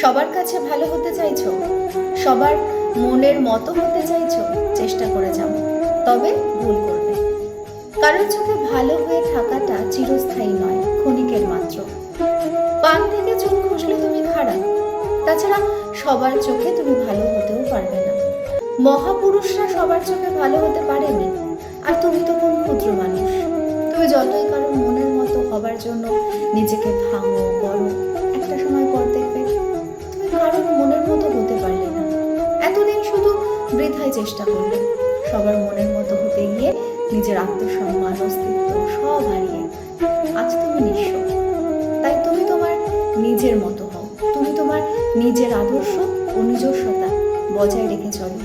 সবার কাছে ভালো হতে চাইছো? সবার মনের মতো হতে চাইছো? চেষ্টা করে যাও। তবে ভুল করবে। কারোর চোখে ভালো হয়ে থাকাটা চিরস্থায়ী নয়, ক্ষণিকের মাত্র। পান থেকে চোখ খুঁজলে তুমি খারাপ। তাছাড়া সবার চোখে তুমি ভালো হতেও পারবে না। মহাপুরুষরা সবার চোখে ভালো হতে পারেনি। আর তুমি তো কোন ক্ষুদ্র মানুষ। তুমি যতই কারোর মনের মতো হবার জন্য নিজেকে ভাঙো করো বৃথায় চেষ্টা করলেন। সবার মনের মতো হতে গিয়ে নিজের আত্মসম্মান, অস্তিত্ব সব হারিয়ে আজ তুমি নিঃস্ব। তাই তুমি তোমার নিজের মতো হও। তুমি তোমার নিজের আদর্শ ও নিজস্বতা বজায় রেখে চলো।